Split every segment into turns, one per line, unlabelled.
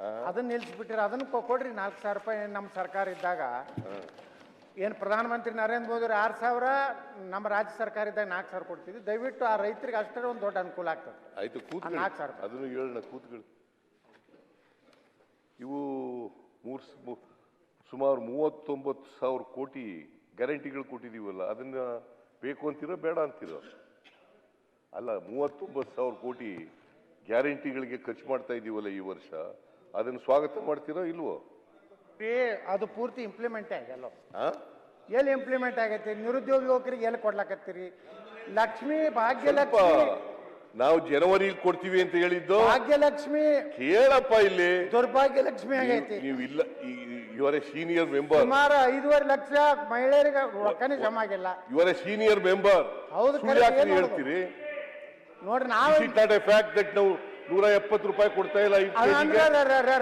ಅದನ್ನ ನಿಲ್ಸ್ಬಿಟ್ಟಿರ ಅದನ್ನ ಕೊ- ಕೊಡ್ರಿ ನಾಲ್ಕು ಸಾವಿರ ರೂಪಾಯಿ ನಮ್ಮ ಸರ್ಕಾರ ಇದ್ದಾಗ. ಏನು ಪ್ರಧಾನಮಂತ್ರಿ ನರೇಂದ್ರ ಮೋದಿ ಆರು ಸಾವಿರ ನಮ್ಮ ರಾಜ್ಯ ಸರ್ಕಾರ ಇದ್ದಾಗ ನಾಲ್ಕು ಸಾವಿರ ಕೊಡ್ತಿದ್ವಿ. ದಯವಿಟ್ಟು ಆ ರೈತರಿಗೆ ಅಷ್ಟೇ ಒಂದು ದೊಡ್ಡ ಅನುಕೂಲ ಆಗ್ತದೆ.
ಆಯ್ತು ಕೂತ್ಕೊಳ್ಳಿ.
ನಾಲ್ಕು ಸಾವಿರ ರೂಪಾಯಿ.
ಅದನ್ನು ಹೇಳೋಣ ಕೂತ್ಕೊಳ್ಳಿ. ಇವು ಮೂರ್ ಸ- ಮು- ಸುಮಾರು ಮೂವತ್ತೊಂಬತ್ತು ಸಾವಿರ ಕೋಟಿ ಗ್ಯಾರಂಟಿಗಳು ಕೊಟ್ಟಿದೀವಲ್ಲ ಅದನ್ನ ಬೇಕು ಅಂತೀರೋ ಬೇಡ ಅಂತೀರೋ? ಅಲ್ಲ ಮೂವತ್ತೊಂಬತ್ತು ಸಾವಿರ ಕೋಟಿ ಗ್ಯಾರಂಟಿಗಳಿಗೆ ಖರ್ಚು ಮಾಡ್ತಾ ಇದೀವಲ್ಲ ಈ ವರ್ಷ. ಅದನ್ನು ಸ್ವಾಗತ ಮಾಡ್ತೀರೋ ಇಲ್ವೋ?
ಅದು ಪೂರ್ತಿ ಇಂಪ್ಲಿಮೆಂಟ್ ಆಗಲ್ಲ ಎಲ್ಲಿ ಇಂಪ್ಲಿಮೆಂಟ್ ಆಗೈತಿ ನಿರುದ್ಯೋಗ ಯುವಕರಿಗೆ ಎಲ್ಲಿ ಕೊಡ್ಲಾಕತ್ತೀರಿ? ಲಕ್ಷ್ಮಿ ಭಾಗ್ಯಲಕ್ಷ್ಮಿ.
ನಾವು ಜನವರಿ ಕೊಡ್ತೀವಿ ಅಂತ ಹೇಳಿದ್ದು.
ಭಾಗ್ಯಲಕ್ಷ್ಮಿ.
ಕೇಳಪ್ಪ ಇಲ್ಲಿ.
ದುರ್ಭಾಗ್ಯ ಲಕ್ಷ್ಮಿ ಆಗೈತಿ.
ನೀವು ಇಲ್ಲ ಇವರ ಸೀನಿಯರ್ ಮೆಂಬರ್
ಸುಮಾರು ಐದೂವರೆ ಲಕ್ಷ ಮಹಿಳೆಯರಿಗೆ ರೊಕ್ಕನೇ ಜಮಾ ಆಗಿಲ್ಲ.
ಇವರ ಸೀನಿಯರ್ ಮೆಂಬರ್
ಹೌದು,
ಹೇಳ್ತೀರಿ?
ನೋಡ್ರಿ ನಾವು
ಫ್ಯಾಕ್ಟ್ ದಟ್ ನಾವು ನೂರ ಎಪ್ಪತ್ತು ರೂಪಾಯಿ ಕೊಡ್ತಾ ಇಲ್ಲ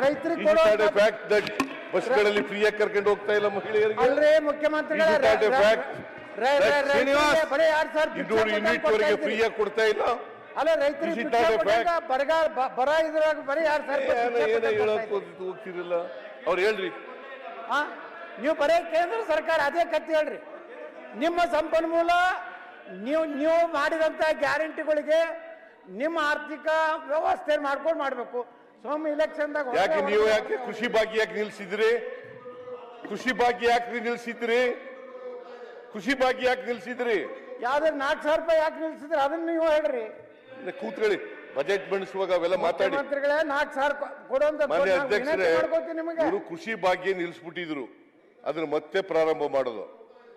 ರೈತರಿಗೆ
ಫ್ಯಾಕ್ಟ್ ದಟ್ ಬಸ್ಗಳಲ್ಲಿ ಫ್ರೀಯಾಗಿ ಕರ್ಕೊಂಡು ಹೋಗ್ತಾ ಇಲ್ಲ ಮಹಿಳೆಯರಿಗೆ.
ಮುಖ್ಯಮಂತ್ರಿಗಳ ಎರಡ್
ಇನ್ನೂರು ಯೂನಿಟ್ ವರೆಗೆ ಫ್ರೀಯಾಗಿ ಕೊಡ್ತಾ ಇಲ್ಲ.
ಅಲ್ಲ ರೈತರಿಗೆ? ಬರಗಾಲ ಬರ ಇದ್ರಾಗ ಬರೀ ಯಾರ್ ಸರ್
ಏನೋ ಹೇಳಕ್
ಕೊಡ್ತಾ
ಹೋಗ್ತಿರಲ್ಲ ಅವ್ರು ಹೇಳ್ರಿ?
ನೀವು ಬರೇ ಕೇಂದ್ರ ಸರ್ಕಾರ ಅದೇ ಕತ್ತಿ ಹೇಳ್ರಿ. ನಿಮ್ಮ ಸಂಪನ್ಮೂಲ ನೀವು ನೀವು ಮಾಡಿದಂತ ಗ್ಯಾರಂಟಿಗಳಿಗೆ ನಿಮ್ಮ ಆರ್ಥಿಕ ವ್ಯವಸ್ಥೆ ಮಾಡ್ಕೊಂಡು ಮಾಡ್ಬೇಕು. ಸ್ವಾಮಿ ಇಲೆಕ್ಷನ್ದಾಗ
ಯಾಕೆ ನೀವು ಯಾಕೆ ಕೃಷಿ ಭಾಗ್ಯ ಯಾಕೆ ನಿಲ್ಸಿದ್ರಿ? ಕೃಷಿ ಭಾಗ್ಯ ಯಾಕೆ ನಿಲ್ಸಿದ್ರಿ? ಕೃಷಿ ಭಾಗ್ಯ ಯಾಕೆ ನಿಲ್ಸಿದ್ರಿ?
ಯಾವ್ದಾದ್ರು ನಾಲ್ಕು ಸಾವಿರ ರೂಪಾಯಿ ಯಾಕೆ ನಿಲ್ಸಿದ್ರಿ? ಅದನ್ನ ನೀವು ಹೇಳ್ರಿ.
ಕೂತ್ಕೊಳ್ಳಿ. ಬಜೆಟ್ ಮಂಡಿಸುವಾಗ ಅವೆಲ್ಲ ಮಾತಾಡಿ.
ನಾಲ್ಕು ಸಾವಿರ ಕೊಡುವಂತ
ಮಾನ್ಯ ಅಧ್ಯಕ್ಷರೇ ಕೃಷಿ ಭಾಗ್ಯ ನಿಲ್ಸ್ಬಿಟ್ಟಿದ್ರು. ಅದನ್ನ ಮತ್ತೆ ಪ್ರಾರಂಭ ಮಾಡೋದು.